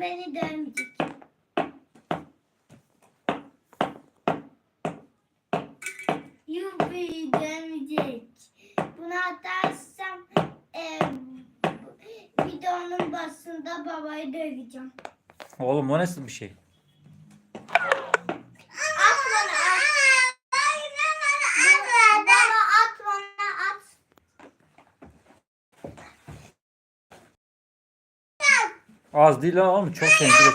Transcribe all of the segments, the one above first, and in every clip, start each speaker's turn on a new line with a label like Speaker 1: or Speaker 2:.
Speaker 1: beni dövmeyecek. Yuppi dövmeyecek. Bunu atarsam e, videonun başında babayı döveceğim.
Speaker 2: Oğlum o nasıl bir şey?
Speaker 1: At bana at. Bu- Bana at bana at.
Speaker 2: Az değil ha oğlum çok seninki de çok.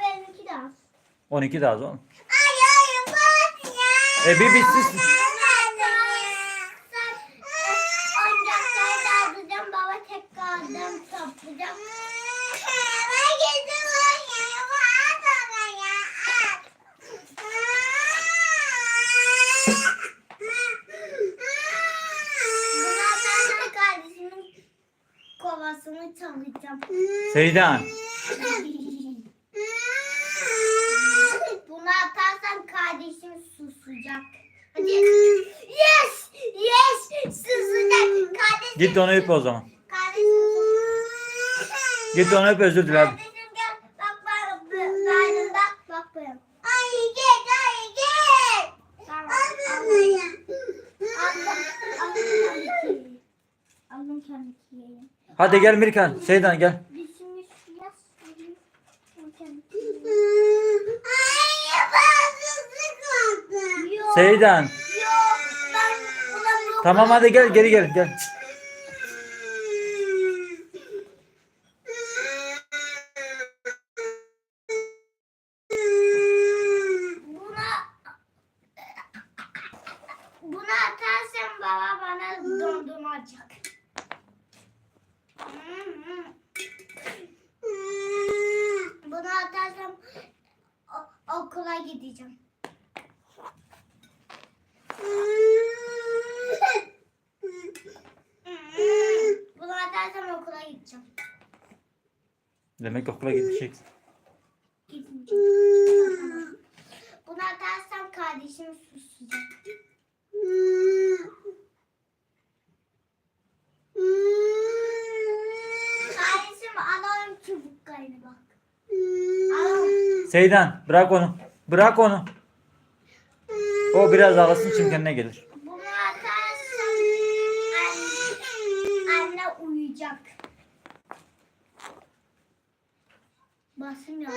Speaker 1: Benimki de az.
Speaker 2: 12 de az oğlum. E bir bitsin. Seydan.
Speaker 1: Bunu atarsam kardeşim susacak. Hadi. Yes! Yes! Susacak. Kardeşim.
Speaker 2: Git onu öp o zaman.
Speaker 1: Kardeşim.
Speaker 2: Git onu öp özür dile Hadi
Speaker 1: gel
Speaker 2: Mirkan. Seydan gel. Seydan. Tamam hadi gel geri gel gel.
Speaker 1: Buna buna atarsam baba bana dondurma alacak. Bunu o- okula gideceğim. Bunu atarsam okula gideceğim.
Speaker 2: Demek okula gideceksin.
Speaker 1: Gitmeyeceğim. Bunu atarsam kardeşim susacak. Kardeşim alalım çubuklarını bak. Alalım.
Speaker 2: Seydan bırak onu. Bırak onu. O biraz ağlasın şimdi kendine gelir.
Speaker 1: Bunu atarsam anne, anne uyuyacak. Basın ya.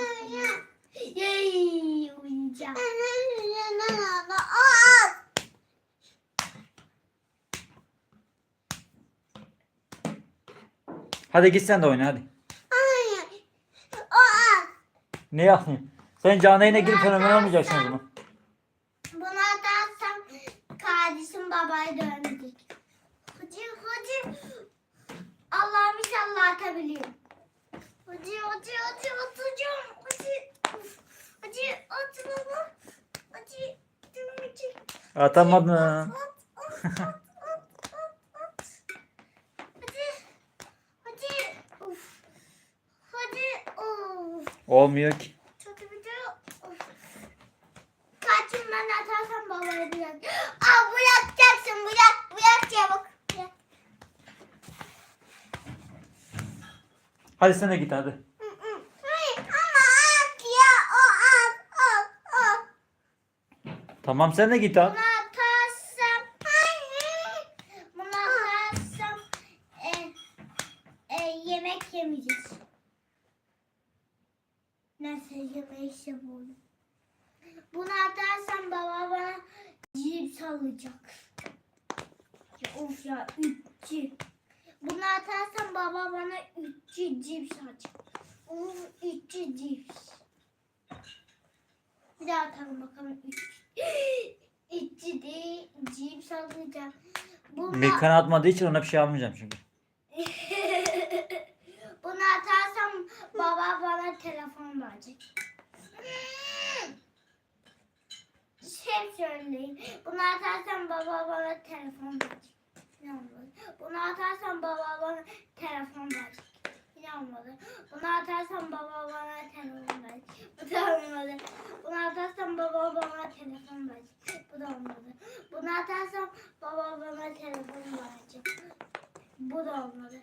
Speaker 1: Yey uyuyacak.
Speaker 2: Hadi git sen de oyna hadi. Ne yapayım? Sen canlı yayına girip fenomen olmayacaksın o zaman.
Speaker 1: Bunu atarsam kardeşim babayı dövmeyecek. Hadi hadi. Allah'ım inşallah atabiliyorum. Hadi hadi hadi atacağım. Hadi. Hadi at baba. Dövmeyecek.
Speaker 2: Atamadın.
Speaker 1: At, at, at, at, at, at. Hadi. Hadi. Of. Hadi. Of.
Speaker 2: Olmuyor ki.
Speaker 1: Kaçın ben atarsam babaya bırak. Aa bırakacaksın bırak bırak çabuk. Bırak.
Speaker 2: Hadi sen de git hadi.
Speaker 1: Hı, hı. Hayır ama at ya o at at at.
Speaker 2: Tamam sen de git al
Speaker 1: atarsam hayır. Bunu atarsam e, e, yemek yemeyeceğiz. Neyse yemeği yapalım. Bunu atarsam baba bana cips alacak. Ya of ya üççü. Bunu atarsam baba bana üççü cips alacak. Of üççü cips. Bir daha atalım bakalım. Üç. üççü değil cips alacak. Bunu,
Speaker 2: Mirkan atmadığı için ona bir şey almayacağım çünkü.
Speaker 1: Bunu atarsam baba bana telefon verecek. Hep söyleyin. Bunu atarsam baba bana telefon verecek. Bunu atarsam baba bana telefon verecek. Ne olmadı? Bunu atarsam baba bana telefon verecek. Bu da olmadı. Bunu atarsam baba bana telefon verecek. Bu da olmadı. Bunu atarsam baba bana telefon verecek. Bu da olmadı.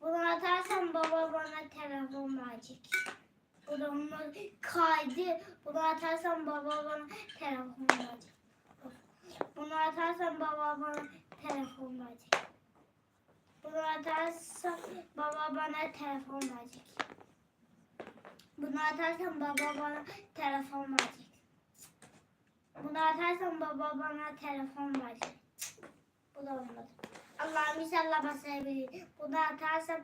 Speaker 1: Bunu atarsam baba verecek. Bu da olmaz. Kaydı. Bunu atarsam baba bana telefon verecek. Bunu atarsam baba bana telefon verecek. Bunu atarsam baba bana telefon verecek. Bunu atarsam baba bana telefon verecek. Bunu atarsam baba bana telefon verecek. Bu da olmadı. Allah'ım inşallah basabilir. Bunu atarsam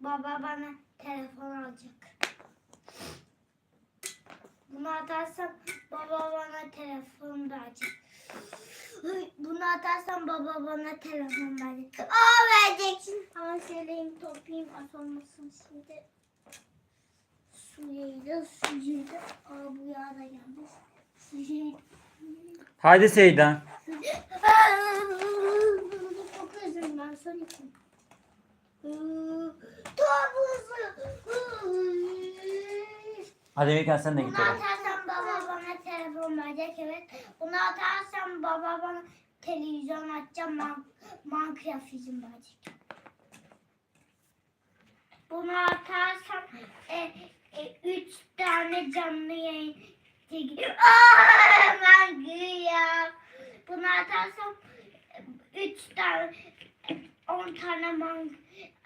Speaker 1: baba bana telefon alacak. Bunu atarsam baba bana telefon verecek. Bunu atarsam baba bana telefon verecek. Aa vereceksin. Ama söyleyeyim toplayayım at olmasın şimdi. Suyu da suyu da. Aa bu yağ da gelmiş. Suyu.
Speaker 2: Haydi Seydan.
Speaker 1: Çok özür ben söyleyeyim. Topuzu.
Speaker 2: Hadi Emirkan sen de
Speaker 1: Bunu
Speaker 2: git oraya.
Speaker 1: atarsam baba bana telefon verecek evet. Bunu atarsam baba bana televizyon açacağım man Minecraft izin verecek. Bunu atarsam e, e, üç tane canlı yayın çekiyor. Aa, ben gülüyorum. Bunu atarsam e, üç tane e, on tane man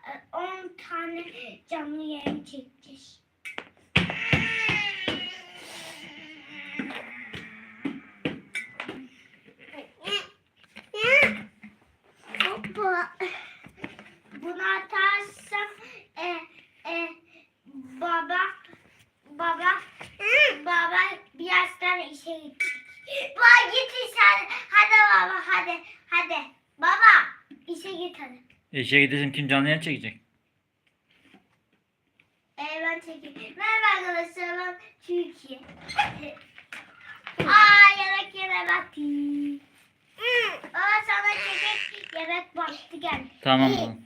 Speaker 1: e, on tane canlı yayın çekeceğiz. Baba git işe hadi. Hadi baba hadi hadi. Baba işe git hadi.
Speaker 2: İşe gidelim kim canlı yayın çekecek?
Speaker 1: Ee, ben çekeyim. Merhaba arkadaşlar ben Türkiye. Aa yemek yeme vakti. Aa sana çekek yemek vakti geldi.
Speaker 2: Tamam oğlum.